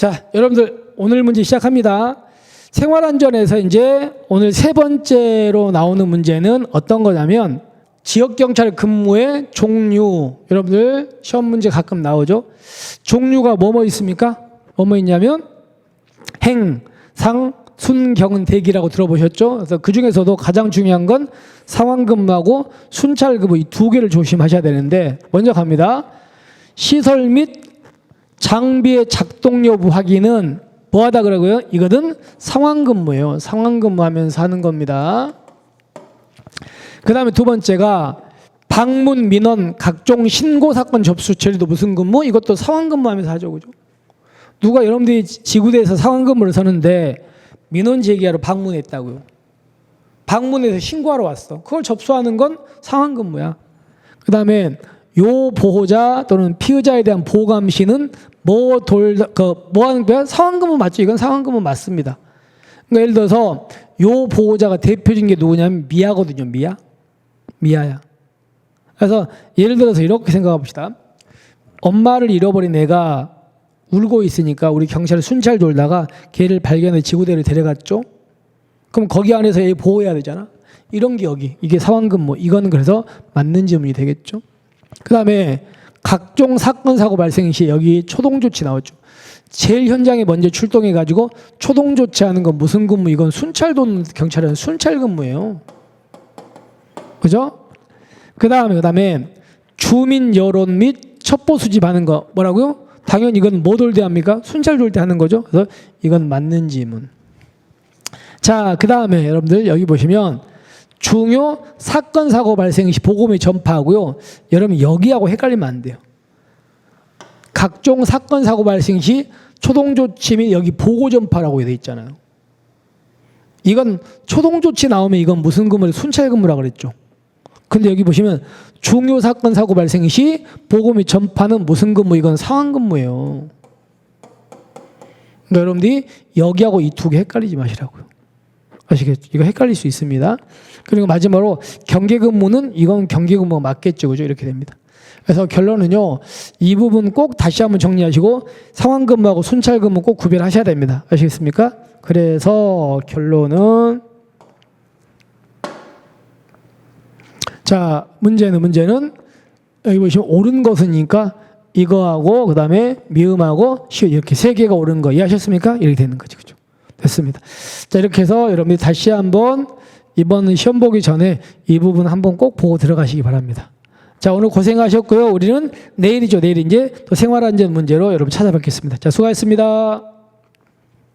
자, 여러분들 오늘 문제 시작합니다. 생활안전에서 이제 오늘 세 번째로 나오는 문제는 어떤 거냐면 지역경찰 근무의 종류. 여러분들 시험 문제 가끔 나오죠. 종류가 뭐뭐 있습니까? 뭐뭐 있냐면 행, 상, 순, 경은, 대기라고 들어보셨죠? 그래서 그 중에서도 가장 중요한 건 상황근무하고 순찰근무 이 두 개를 조심하셔야 되는데 먼저 갑니다. 시설 및 장비의 작동 여부 확인은 뭐 하다 그러고요? 이거는 상황근무예요. 상황근무하면서 하는 겁니다. 그 다음에 두 번째가 방문 민원 각종 신고 사건 접수 처리도 무슨 근무? 이것도 상황근무하면서 하죠, 그죠? 누가 여러분들이 지구대에서 상황근무를 서는데 민원 제기하러 방문했다고요. 방문해서 신고하러 왔어. 그걸 접수하는 건 상황근무야. 그 다음에 요 보호자 또는 피의자에 대한 보호 감시는 뭐돌 그 뭐 하는 거야? 상황근무 맞죠? 이건 상황근무 맞습니다. 그러니까 예를 들어서 요 보호자가 대표적인 게 누구냐면 미아거든요. 미아. 미아야. 그래서 예를 들어서 이렇게 생각해 봅시다. 엄마를 잃어버린 애가 울고 있으니까 우리 경찰이 순찰 돌다가 걔를 발견해 지구대를 데려갔죠. 그럼 거기 안에서 얘 보호해야 되잖아. 이런 게 여기 이게 상황근무 이거는 그래서 맞는 질문이 되겠죠. 그 다음에 각종 사건 사고 발생 시 여기 초동 조치 나왔죠. 제일 현장에 먼저 출동해 가지고 초동 조치하는 건 무슨 근무? 이건 순찰 도는 경찰은 순찰 근무예요. 그죠? 그 다음에 그 다음에 주민 여론 및 첩보 수집하는 거 뭐라고요? 당연히 이건 뭐돌때 합니까? 순찰 돌때 하는 거죠. 그래서 이건 맞는 지문. 자, 그 다음에 여러분들 여기 보시면 중요 사건 사고 발생 시및 전파하고요. 여러분 여기하고 헷갈리면 안 돼요. 각종 사건 사고 발생 시 초동 조치 및 여기 보고 전파라고 돼 있잖아요. 이건 초동 조치 나오면 이건 무슨 근무를 순찰 근무라 그랬죠. 근데 여기 보시면 중요 사건 사고 발생 시 보고 및 전파는 무슨 근무? 이건 상황 근무예요. 그러니까 여러분들이 여기하고 이 두 개 헷갈리지 마시라고요. 아시겠죠? 이거 헷갈릴 수 있습니다. 그리고 마지막으로 경계 근무는 이건 경계 근무가 맞겠죠. 그죠? 이렇게 됩니다. 그래서 결론은요. 이 부분 꼭 다시 한번 정리하시고 상황 근무하고 순찰 근무 꼭 구별하셔야 됩니다. 아시겠습니까? 그래서 결론은 자, 문제는 문제는 여기 보시면 옳은 것은니까 이거하고 그다음에 미음하고 시옷 이렇게 세 개가 옳은 거 이해하셨습니까? 이렇게 되는 거죠. 됐습니다. 자, 이렇게 해서 여러분들이 다시 한번 이번 시험 보기 전에 이 부분 한번 꼭 보고 들어가시기 바랍니다. 자, 오늘 고생하셨고요. 우리는 내일이죠. 내일 이제 또 생활안전 문제로 여러분 찾아뵙겠습니다. 자, 수고하셨습니다.